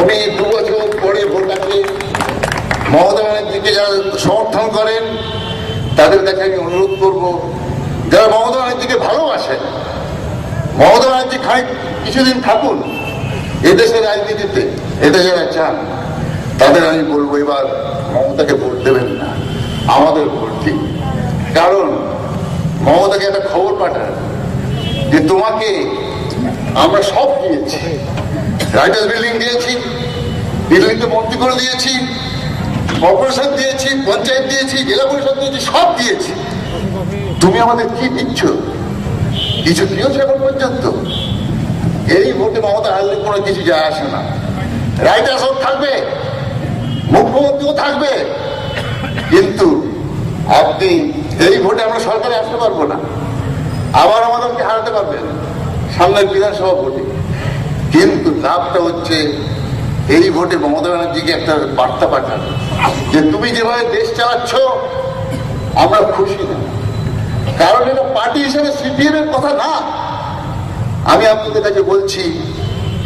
উনি দু বছর পরে ভোট আছে মমতা ব্যানার্জিকে যারা সমর্থন করেন, তাদের কাছে আমি অনুরোধ করব, যারা মমতা ব্যানার্জিকে ভালোবাসেন, মমতা ব্যানার্জি খানিক কিছুদিন থাকুন এদেশের রাজনীতিতে এটা যারা চান তাদের আমি বলব এবার মমতাকে ভোট দেবেন না, আমাদের ভোট দিন। কারণ মমতাকে একটা খবর পাঠান যে তোমাকে আমরা সব দিয়েছি। রাইটার্স বিল্ডিং দিয়েছি দিল্লিতে মন্ত্রী করে দিয়েছি কর্পোরেশন দিয়েছি, পঞ্চায়েত দিয়েছি, জেলা পরিষদ দিয়েছি, সব দিয়েছি। তুমি আমাদের কি দিচ্ছ? কিছু দিয়েছ এখন পর্যন্ত? এই ভোটে মমতা হারলে কোনো কিছু যায় আসে না। রাইটার্স থাকবে, মুখ্যমন্ত্রীও থাকবে। কিন্তু আপনি এই ভোটে আমরা সরকারে আসতে পারব না। আবার আমাদেরকে হারাতে পারবেন। সামনের বিধানসভা ভোটে। কিন্তু লাভটা হচ্ছে এই ভোটে মমতা ব্যানার্জিকে একটা বার্তা পাঠান যে তুমি যেভাবে দেশ চালাচ্ছ, আমরা খুশি না। কারণ এটা পার্টি হিসেবে সিপিএম এর কথা না। আমি আপনাদের কাছে বলছি,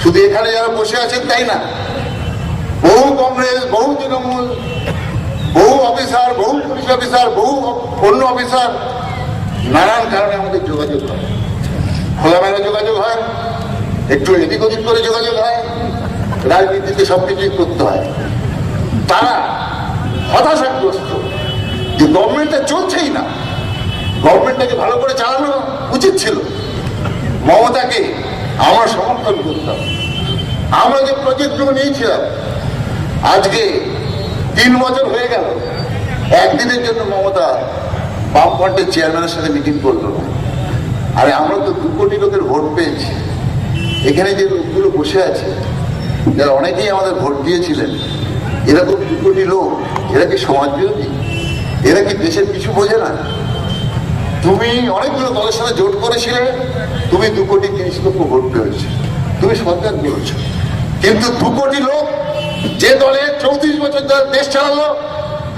শুধু এখানে যারা বসে আছেন তাই না? বহু কংগ্রেস, বহু তৃণমূল, বহু অফিসার, বহু পুলিশ অফিসার, বহু অন্য অফিসার নানান কারণে আমাদের যোগাযোগ হয়। খোলামেলা যোগাযোগ হয়। একটু এদিক ওদিক করে যোগাযোগ হয়, রাজনীতিতে সবকিছুই করতে হয়। তারা হতাশাগ্রস্ত যে গভর্নমেন্টটা চলছেই না। গভর্নমেন্টটাকে ভালো করে চালানো উচিত ছিল। মমতাকে আমরা সমর্থন করতাম আমরা যে প্রজেক্টগুলো নিয়েছিলাম, আজকে তিন বছর হয়ে গেল। একদিনের জন্য মমতা বামফ্রন্টের চেয়ারম্যানের সাথে মিটিং করল। আরে আমরা তো দু কোটি লোকের ভোট পেয়েছি। এখানে যে লোকগুলো বসে আছে, যারা অনেকেই আমাদের ভোট দিয়েছিলেন এরকম দু কোটি লোক, এরা কি সমাজ বিরোধী? এরা কি দেশের কিছু বোঝে না? তুমি অনেকগুলো দলের সাথে জোট করেছিলে, তুমি দু কোটি তিরিশ লক্ষ ভোট পেয়েছ, তুমি সরকার করেছ। কিন্তু দু কোটি লোক যে দলে চৌত্রিশ বছর ধরে দেশ চালালো,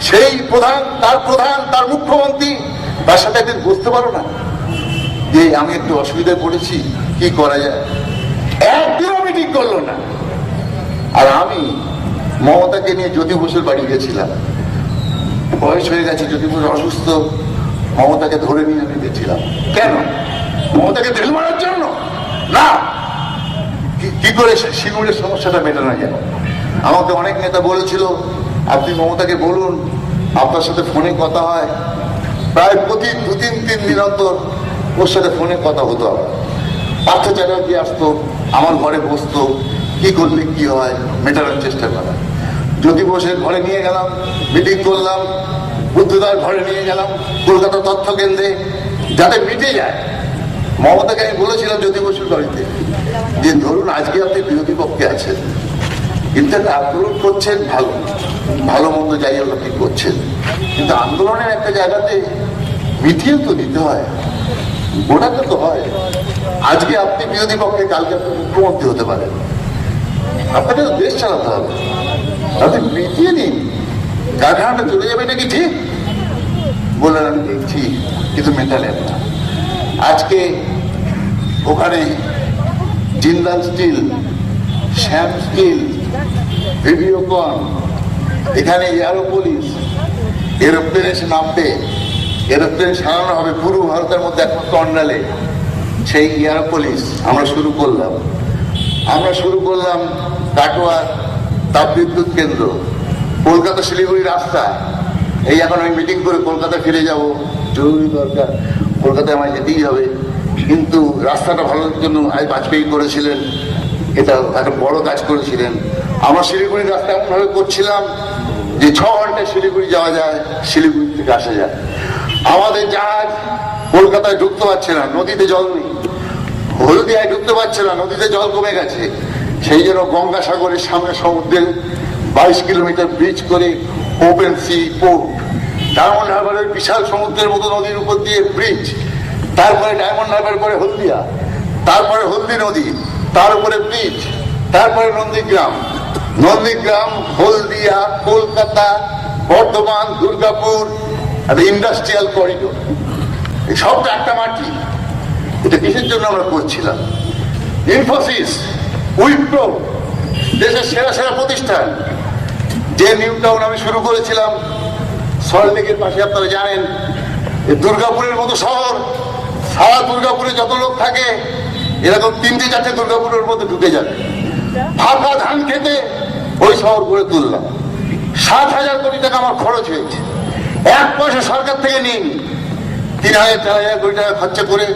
সেই প্রধান, তার প্রধান, তার মুখ্যমন্ত্রী, তার সাথে একদিন বুঝতে পারো না? যে আমি একটু অসুবিধায় পড়েছি, কি করা যায়? একদিনও মিটিং করল না। আর আমি মমতাকে নিয়ে জ্যোতি বসুর বাড়ি গেছিলাম। বয়স হয়ে গেছে, জ্যোতি বসু অসুস্থ। মমতাকে ধরে নিয়ে আমি গেছিলাম। কেন? মমতাকে ঢেল মারার জন্য? না। কি- করে সিঙ্গুরের সমস্যাটা মেটানো যায়? আমাকে অনেক নেতা বলেছিল আপনি মমতাকে বলুন, আপনার সাথে ফোনে কথা হয়। প্রায় প্রতি দু তিন তিন দিন অন্তর ওর সাথে ফোনে কথা হতো। আমার পার্থ চ্যাটার্জি আসতো আমার ঘরে বসতো, কি করলে কি হয়, মেটানোর চেষ্টা করা। জ্যোতি বোসের ঘরে নিয়ে গেলাম মিটিং করলাম, বুদ্ধদার ঘরে নিয়ে গেলাম, কলকাতা তথ্য কেন্দ্রে, যাতে মিটে যায়। মমতাকে আমি বলেছিলাম জ্যোতি বসুর বাড়িতে, যে ধরুন আজকে আপনি বিরোধী পক্ষে আছেন, কিন্তু একটা আন্দোলন করছেন, ভালো ভালো মন্দ যাই হোক আপনি করছেন। কিন্তু আন্দোলনের একটা জায়গাতে মিটিয়ে তো দিতে হয় গোটাতে তো হয়। আজকে আপনি বিরোধী পক্ষে, কালকে আপনি মুখ্যমন্ত্রী হতে পারেন। আপনাকে তো দেশ চালাতে হবে। আপনি মিটিয়ে নিন। কারখানাটা চলে যাবে নাকি ঠিক? বললেন, আমি দেখছি কিন্তু মেটালেন না। আজকে ওখানে জিন্দাল স্টিল, শ্যাম স্টিল ভিডিওকন এখানে এয়ারো পুলিশ এরোপ্লেন এসে নামবে এরোপ্লেন সারানো হবে পুরো ভারতের মধ্যে একমাত্র অন্ডালে। সেই এয়ারো পুলিশ, আমরা শুরু করলাম। আমরা শুরু করলাম কাটোয়ার তাপবিদ্যুৎ কেন্দ্র। কলকাতা শিলিগুড়ি রাস্তা। এই এখন আমি মিটিং করে কলকাতা ফিরে যাব। জরুরি দরকার, কলকাতায় আমায় যেতেই হবে। কিন্তু রাস্তাটা ভালোর জন্য আজ বাজপেয়ী করেছিলেন। এটা একটা বড় কাজ করেছিলেন। আমরা শিলিগুড়ির রাস্তা এমনভাবে করছিলাম যে ছ ঘন্টায় শিলিগুড়ি যাওয়া যায়, শিলিগুড়ি থেকে আসা যায়। আমাদের জাহাজ কলকাতায় ঢুকতে পারছে না, নদীতে জল নেই। হলদিয়ায় ঢুকতে পারছে না, নদীতে জল কমে গেছে। সেই জন্য গঙ্গাসাগরের সামনে সমুদ্রের বাইশ কিলোমিটার ব্রিজ করে ওপেন সি পোর্ট ডায়মন্ড হারবারের বিশাল সমুদ্রের মতো নদীর উপর দিয়ে ব্রিজ তারপরে ডায়মন্ড হারবার পরে হলদিয়া। তারপরে হলদি নদী, তার উপরে ব্রিজ তারপরে নন্দীগ্রাম। নন্দীগ্রাম, হলদিয়া, কলকাতা, বর্ধমান, দুর্গাপুর একটা ইন্ডাস্ট্রিয়াল করিডোর সবটা একটা মাটি। এটা কিসের জন্য আমরা করছিলাম ইনফোসিস উইপ্রো দেশের সেরা সেরা প্রতিষ্ঠান। যে নিউ টাউন আমি শুরু করেছিলাম সল্টলেকের পাশে আপনারা জানেন দুর্গাপুরের মতো শহর। সারা দুর্গাপুরে যত লোক থাকে, এরকম তিনটে চারটে দুর্গাপুরের মধ্যে ঢুকে যাবে। ফাঁকা ধান খেতে ওই শহর গড়ে তুললাম। সাত হাজার কোটি টাকা আমার খরচ হয়েছে। এক পয়সা সরকার থেকে নিন তিন হাজার, চার হাজার কোটি টাকা খরচা করে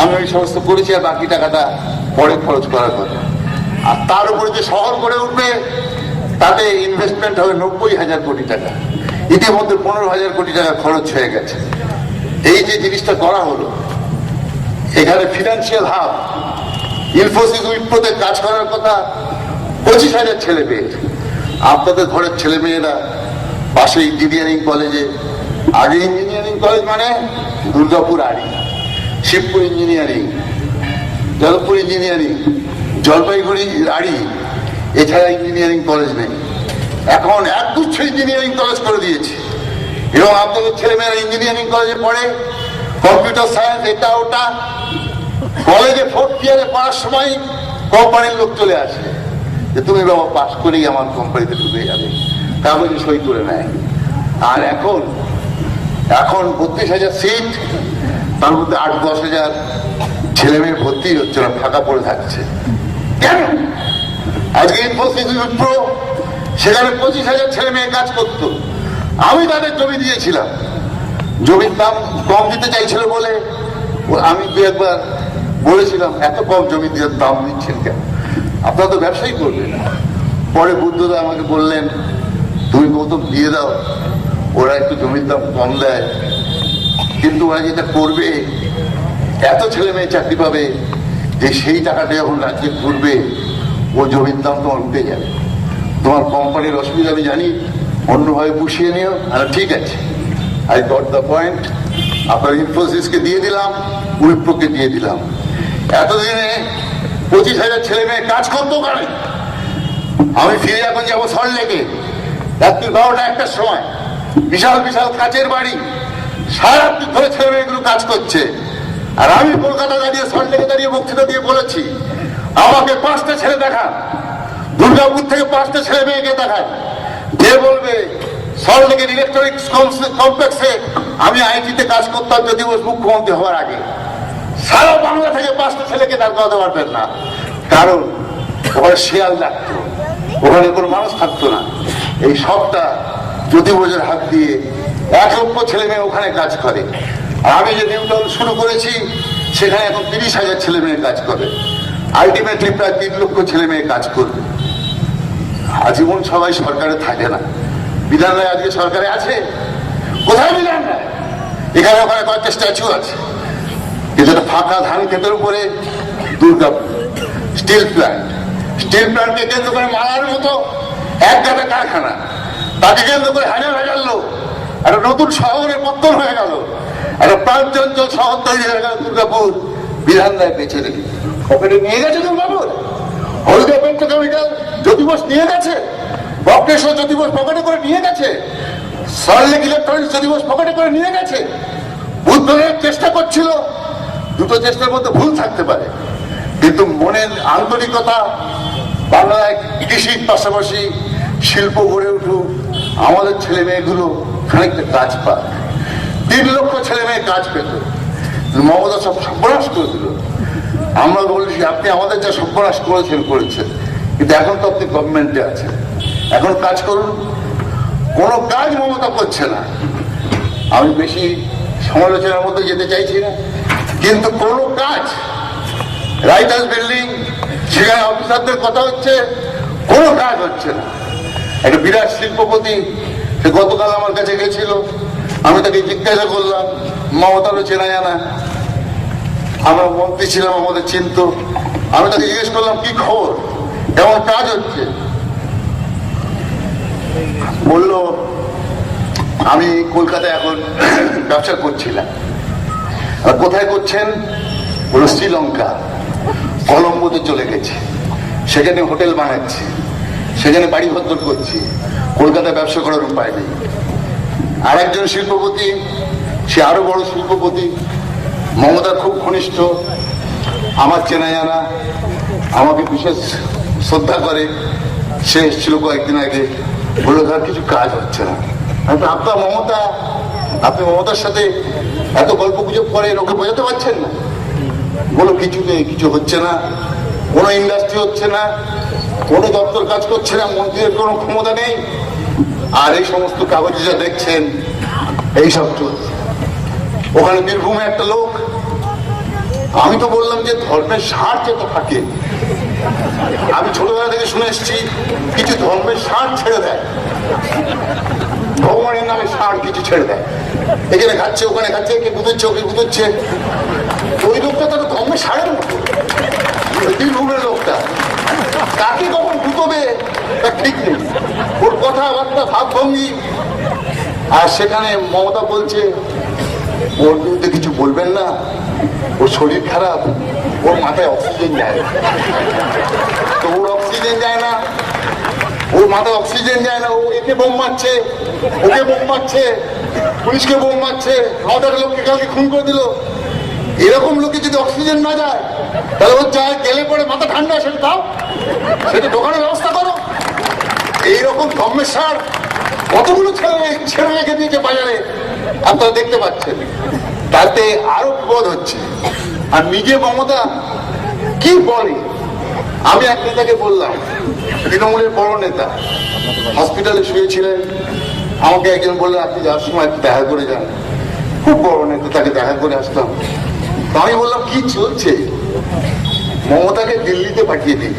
আমি ওই সমস্ত করেছি আর বাকি টাকাটা পরে খরচ করার কথা। আর তার উপরে যে শহর গড়ে উঠবে, তাতে ইনভেস্টমেন্ট হবে নব্বই হাজার কোটি টাকা। ইতিমধ্যে পনেরো হাজার কোটি টাকা খরচ হয়ে গেছে। এই যে জিনিসটা করা হলো, এখানে ফিনান্সিয়াল হাব ইনফোসিস উইপ্রোতে কাজ করার কথা পঁচিশ হাজার ছেলে মেয়ে। আপনাদের ঘরের ছেলে মেয়েরা পাশে ইঞ্জিনিয়ারিং কলেজে আগে ইঞ্জিনিয়ারিং কলেজ মানে দুর্গাপুর আড়ি। শিবপুর ইঞ্জিনিয়ারিং যাদবপুর ইঞ্জিনিয়ারিং, জলপাইগুড়ি আড়ি, এছাড়া ইঞ্জিনিয়ারিং কলেজ নেই। এখন একগুচ্ছ ইঞ্জিনিয়ারিং কলেজ করে দিয়েছে। এবং আপনাদের ছেলেমেয়েরা ইঞ্জিনিয়ারিং কলেজে পড়ে, কম্পিউটার সায়েন্স এটা ওটা, কলেজে ফোর্থ ইয়ারে পড়ার সময় কোম্পানির লোক চলে আসে। যে তুমি বাবা পাশ করেই আমার কোম্পানিতে ঢুকে যাবে। কাগজে সই করে নেয়। আর এখন এখন বত্রিশ হাজার সিট তার মধ্যে আট, দশ হাজার ছেলে মেয়ে ভর্তি হচ্ছে না ফাঁকা পড়ে থাকছে। কেন? আজকে সেখানে পঁচিশ হাজার ছেলে মেয়ে কাজ করতো। আমি তাদের জমি দিয়েছিলাম। জমির দাম কম দিতে চাইছিল বলে আমি দু একবার বলেছিলাম, এত কম জমি দিয়ে দাম দিচ্ছেন কেন? আপনারা তো ব্যবসাই করবেন। পরে বুদ্ধদা আমাকে বললেন, তুমি গৌতম দিয়ে দাও, ওরা একটু জমির দাম কম দেয়। কিন্তু ওরা যেটা করবে, এত ছেলে মেয়ে চাকরি পাবে যে সেই টাকাটা যখন রাজ্যে ঘুরবে, ও জমির দাম তোমার উঠে যাবে। তোমার কোম্পানির অসুবিধা আমি জানি, অন্যভাবে পুষিয়ে নিও। আর ঠিক আছে। আই গট দ্য পয়েন্ট আপনার ইনফোসিসকে দিয়ে দিলাম, উইপ্রোকে দিয়ে দিলাম। এতদিনে পঁচিশ হাজার ছেলে মেয়ে কাজ করতো কারণ আমি ফিরে এখন যাব সল্টলেকে। রাত্রি বারোটা একটার সময়। বিশাল বিশাল কাচের বাড়ি। সারা রাত্রি ধরে ছেলে মেয়েগুলো কাজ করছে। আর আমি কলকাতা দাঁড়িয়ে সল্টলেকে দাঁড়িয়ে বক্তৃতা দিয়ে বলেছি, আমাকে পাঁচটা ছেলে দেখান। দুর্গাপুর থেকে পাঁচটা ছেলে মেয়েকে দেখান। যে বলবে সল্টলেকের ইলেকট্রনিক্স কমপ্লেক্সে আমি আইটিতে কাজ করতাম যদি মুখ্যমন্ত্রী হওয়ার আগে। সারা বাংলা থেকে পাঁচটা ছেলেকে দাঁড় করাতে পারবেন না। কারণ, ওখানে শিয়াল লাগতো ওখানে কোনো মানুষ থাকতো না। এই সবটা জ্যোতি বোঝের হাত দিয়ে এক লক্ষ ছেলে মেয়ে ওখানে কাজ করে। আর আমি যে নিউ টাউন শুরু করেছি, সেখানে এখন তিরিশ হাজার ছেলে মেয়ে কাজ করে। আলটিমেটলি প্রায় তিন লক্ষ ছেলে মেয়ে কাজ করবে। আজীবন সবাই সরকারে থাকে না। বিধান আজকে সরকারে আছে? কোথায় বিধান রায় এখানে ওখানে কয়েকটা স্ট্যাচু আছে। কিন্তু ফাঁকা ধান ক্ষেতের উপরে দুর্গাপুর স্টিল প্ল্যান্ট। স্টিল প্ল্যান্টকে কেন্দ্র করে মারার মতো এক গাদা কারখানা। তাকে কেন্দ্র করে হাজার হাজার লোক। একটা নতুন শহরের পত্তন হয়ে গেল। একটা প্রাণচঞ্চল শহর তৈরি হয়ে গেল দুর্গাপুর। বিধান রায় বেঁচে রেখে ওখানে নিয়ে গেছে দুর্গাপুর। হলদিয়া পেট্রোকেমিক্যাল জ্যোতিবোস নিয়ে গেছে। বক্রেশ্বর জ্যোতিবোস পকেটে করে নিয়ে গেছে। সল্টলেক ইলেকট্রনিক্স জ্যোতিবোস পকেটে করে নিয়ে গেছে। বুদ্ধদেব চেষ্টা করছিল। দুটো চেষ্টার মধ্যে ভুল থাকতে পারে। কিন্তু মনের আন্তরিকতা বাংলায় কৃষির পাশাপাশি শিল্প গড়ে উঠুক, আমাদের ছেলে মেয়েগুলো খানিকটা কাজ পাক। তিন লক্ষ ছেলে মেয়ে কাজ পেত। মমতা সব সর্বনাশ করে দিল। আমরা বলছি, আপনি আমাদের যা সর্বনাশ করেছেন করেছেন। কিন্তু এখন তো আপনি গভর্নমেন্টে আছেন। এখন কাজ করুন। কোনো কাজ মমতা করছে না। আমি বেশি সমালোচনার মধ্যে যেতে চাইছি না। কিন্তু কোনো কাজ, রাইটার্স বিল্ডিং, সেখানে অফিসারদের কথা হচ্ছে, কোনো কাজ হচ্ছে না। একটা বিরাট শিল্পপতি সে গতকাল আমার কাছে গেছিল। আমি তাকে জিজ্ঞাসা করলাম, মমতারও চেনা জানা। আমরা মন্ত্রী ছিলাম, আমাদের চিন্ত। আমি তাকে জিজ্ঞেস করলাম, কি খবর? কেমন কাজ হচ্ছে? বলল, আমি কলকাতায় এখন ব্যবসা করছিলাম। আর কোথায় করছেন? বলো শ্রীলঙ্কা। কলম্বোতে চলে গেছে। সেখানে হোটেল বানাচ্ছি। সেখানে বাড়ি ভদ্র করছি। কলকাতায় ব্যবসা করার উপায় নেই। আর একজন শিল্পপতি, সে আরও বড় শিল্পপতি মমতার খুব ঘনিষ্ঠ, আমার চেনা জানা আমাকে বিশেষ শ্রদ্ধা করে। সে এসেছিল কয়েকদিন আগে, বলল ধর কিছু কাজ হচ্ছে না। আপনার মমতা, আপনি মমতার সাথে এত গল্প গুজব করেন ওকে বোঝাতে পারছেন না? বলো কিছুতে কিছু হচ্ছে না, কোনো ইন্ডাস্ট্রি হচ্ছে না কোনো দপ্তর কাজ করছে না, মন্ত্রীদের কোনো ক্ষমতা নেই। আর এই সমস্ত কাগজে যা দেখছেন, এইসব চলছে। ওখানে বীরভূমে একটা লোক, আমি তো বললাম যে ধর্মের সার যে তো থাকে। আমি ছোটবেলা থেকে শুনে এসেছি, কিছু ধর্মের সার ছেড়ে দেয়। ভগবানের নামে সার কিছু ছেড়ে দেয়। এখানে খাচ্ছে, ওখানে খাচ্ছে কে গুদুচ্ছে ওকে গুদুচ্ছে ওই লোকটা তো ধর্মের সারের মতো। বীরভূমের লোকটা। কখন ঢুকবে তা ঠিক নেই। ওর কথাবার্তা ভাবভঙ্গি আর সেখানে মমতা বলছে, ওর বিরুদ্ধে কিছু বলবেন না। ওর শরীর খারাপ। ওর মাথায় অক্সিজেন যায় তো ওর অক্সিজেন যায় না। ওর মাথায় অক্সিজেন যায় না। ও একে বোম মারছে। ওকে বোম মারছে। পুলিশকে বোম মারছে। আমাদের লোককে কালকে খুন করে দিল। এরকম লোকে যদি অক্সিজেন না যায়, তাহলে ওর যায় গেলে পরে মাথা ঠান্ডা সেটা দাও সেটা দোকানের ব্যবস্থা করো। এইরকম ধর্মের সার কতগুলো ছেলে ছেড়ে রেখে দিয়েছে বাজারে? আপনারা দেখতে পাচ্ছেন। তাতে আরও বিপদ হচ্ছে। আর নিজে মমতা কি বলে? আমি এক নেতাকে বললাম, তৃণমূলের বড় নেতা, হসপিটালে শুয়েছিলেন। আমাকে একজন বললেন, আপনি যাওয়ার সময় একটু দেখা করে যান। খুব বড় নেতা, তাকে দেখা করে আসলাম। তো আমি বললাম, কি চলছে? মমতাকে দিল্লিতে পাঠিয়ে দিন।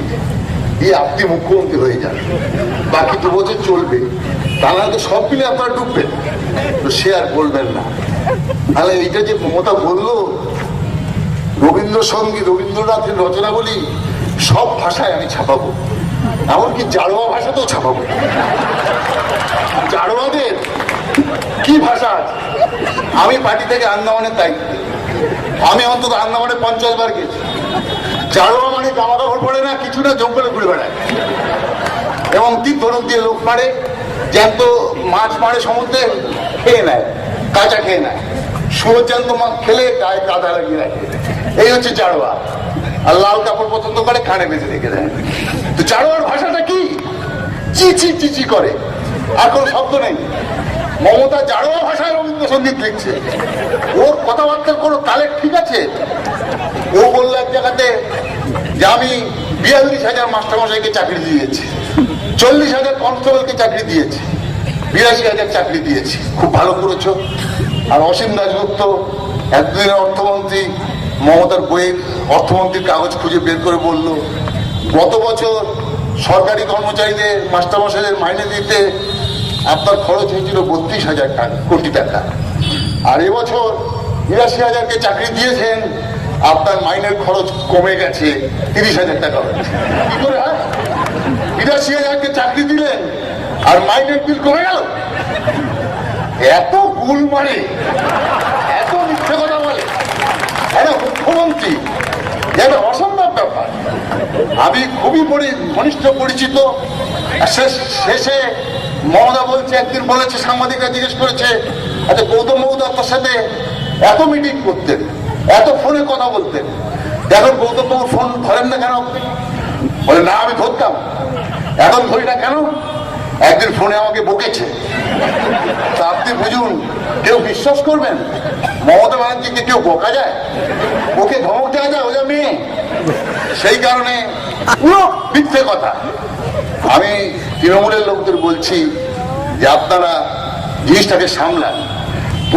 দিয়ে আপনি মুখ্যমন্ত্রী হয়ে যান। বাকি দু বছর চলবে। তাহলে তো সব মিলে আপনারা ডুববেন। তো সে আর বলবেন না। তাহলে এইটা যে মমতা বলল, রবীন্দ্রসঙ্গীত, রবীন্দ্রনাথের রচনাবলী, সব ভাষায় আমি ছাপাবো। এমনকি জাড়োয়া ভাষাতেও ছাপাবো। জারোয়াদের কি ভাষা আছে? আমি পার্টি থেকে আন্দামানের দায়িত্ব। আমি অন্তত আন্দামানে পঞ্চাশ বার গেছি। জাড়োয়া মানে জামা কাপড় পরে না, কিছু না, জঙ্গলে ঘুরে বেড়ায়। এবং তীর ধনুক দিয়ে লোক মারে, জ্যান্ত মাছ মারে সমুদ্রে, খেয়ে নেয়, কাঁচা খেয়ে নেয়। শুয়োর জ্যান্ত মাছ খেলে গায়ে কাদা লাগিয়ে রাখে। এই হচ্ছে জাড়োয়া আর লাল কাপড় পছন্দ করে কানে বেঁধে রেখে দেয়। তো জাড়োয়ার ভাষাটা কি? চি চি চি চি করে। আর কোনো শব্দ নেই। মমতা জাড়োয়া ভাষায় রবীন্দ্রসঙ্গীত লিখছে। ওর কথাবার্তার কোনো তালে ঠিক আছে? ও বলল এক জায়গাতে যে আমি বিয়াল্লিশ হাজার মাস্টারমশাইকে চাকরি দিয়েছি, চল্লিশ হাজার কনস্টেবলকে চাকরি দিয়েছি, বিরাশি হাজার চাকরি দিয়েছি। খুব ভালো করেছ। আর অসীম দাসগুপ্ত এতদিনের অর্থমন্ত্রী, মমতার বইয়ের অর্থমন্ত্রীর কাগজ খুঁজে বের করে বলল, গত বছর সরকারি কর্মচারীদের মাস্টারমশাইদের মাইনে দিতে আপনার খরচ হয়েছিল বত্রিশ হাজার কোটি টাকা। আর এবছর বিরাশি হাজারকে চাকরি দিয়েছেন আপনার মাইনের খরচ কমে গেছে তিরিশ হাজার টাকা। কি করে বিরাশি হাজারকে চাকরি দিলেন, আর মাইনের বিল কমে গেল? এত গুল মারে এত মিথ্যে কথা বলে একটা মুখ্যমন্ত্রী? এটা অসম্ভব ব্যাপার। আমি খুবই ঘনিষ্ঠ পরিচিত শেষ- মমতা বলছে, একদিন বলেছে, সাংবাদিকরা জিজ্ঞেস করেছে আচ্ছা গৌতম বাবু আপনার সাথে এত মিটিং করতেন। এত ফোনে কথা বলতেন এখন গৌতম বাবু ফোন ধরেন না কেন? বলে, না, আমি ধরতাম। এখন ধরি না কেন? একদিন ফোনে আমাকে বকেছে। তা আপনি বুঝুন, কেউ বিশ্বাস করবেন? মমতা ব্যানার্জিকে কেউ বকা যায়? ওকে ধমক দেওয়া যায় ওদের মেয়ে। সেই কারণে পুরো মিথ্যে কথা। আমি তৃণমূলের লোকদের বলছি যে, আপনারা জিনিসটাকে সামলান।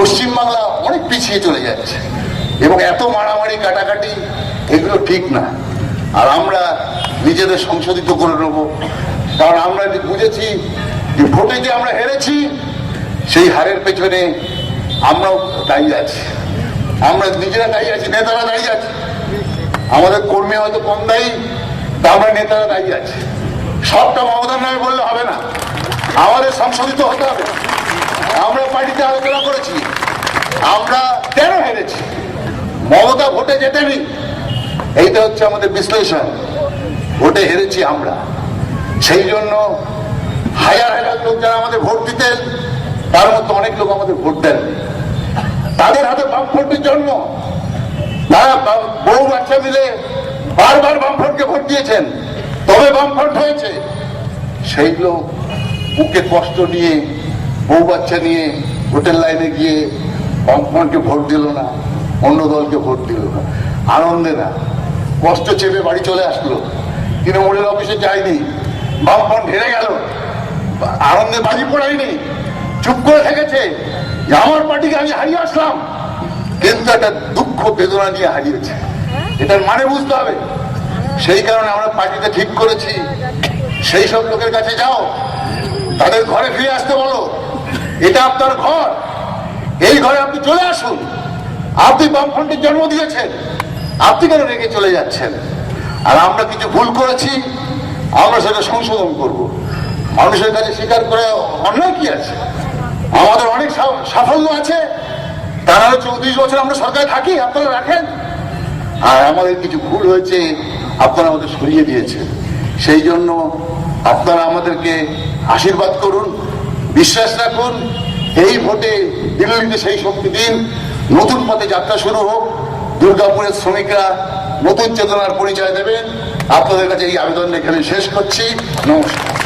পশ্চিমবাংলা অনেক পিছিয়ে চলে যাচ্ছে। এবং এত মারামারি, কাটাকাটি, এগুলো ঠিক না। আর আমরা নিজেদের সংশোধিত করে নেব। কারণ আমরা বুঝেছি যে ভোটে যে আমরা হেরেছি, সেই হারের পেছনে আমরাও দায়ী আছি। আমরা নিজেরা দায়ী আছি, নেতারা দায়ী আছে। আমাদের কর্মী হয়তো কম দায়ী, তা আমরা নেতারা দায়ী আছি। সবটা মমতার নামে বললে হবে না। আমাদের সংশোধিত হতে হবে। আমরা পার্টিতে আলোচনা করেছি। আমরা কেন হেরেছি? মমতা ভোটে জেতেনি। এইটা হচ্ছে আমাদের বিশ্লেষণ। ভোটে হেরেছি আমরা। সেই জন্য হাজার হাজার লোক যারা আমাদের ভোট দিতেন, তার মধ্যে অনেক লোক আমাদের ভোট দেন তাদের হাতে বামফ্রন্টের জন্ম। তারা বা- বউ বাচ্চা মিলে বারবার বামফ্রন্টকে ভোট দিয়েছেন। তবে বামফ্রন্ট হয়েছে। সেই লোক বুকে কষ্ট নিয়ে বউ বাচ্চা নিয়ে হোটেল লাইনে গিয়ে বামফ্রন্টকে ভোট দিল না। অন্য দলকে ভোট দিল না। আনন্দে না। কষ্ট চেপে বাড়ি চলে আসলো। তৃণমূলের অফিসে যায়নি। বামফ্রন্ট হেরে গেল। আনন্দে বাজি পড়ায়নি। চুপ করে থেকেছে। আমার পার্টিকে আমি হারিয়ে আসলাম। কিন্তু একটা দুঃখ, বেদনা নিয়ে হারিয়েছে। এটার মানে বুঝতে হবে। সেই কারণে আমরা পার্টিতে ঠিক করেছি। সেই সব লোকের কাছে যাও। তাদের ঘরে ফিরে আসতে বলো। এটা আপনার ঘর। এই ঘরে আপনি চলে আসুন। আপনি বামফ্রন্টের জন্ম দিয়েছেন। আপনি কেন রেগে চলে যাচ্ছেন? আর আমরা কিছু ভুল করেছি, আমরা সেটা সংশোধন করব। মানুষের কাছে স্বীকার করে অন্যায় কি আছে? আমাদের অনেক সাফল্য আছে। তারা চৌত্রিশ বছর আমরা সরকারে থাকি, আপনারা রাখেন। আর আমাদের কিছু ভুল হয়েছে, আপনারা আমাদের সরিয়ে দিয়েছেন। সেই জন্য আপনারা আমাদেরকে আশীর্বাদ করুন, বিশ্বাস রাখুন, এই ভোটে দিল্লিতে সেই শক্তি দিন। নতুন পথে যাত্রা শুরু হোক, দুর্গাপুরের শ্রমিকরা নতুন চেতনার পরিচয় দেবেন। আপনাদের কাছে এই আবেদন এখানে শেষ করছি। নমস্কার।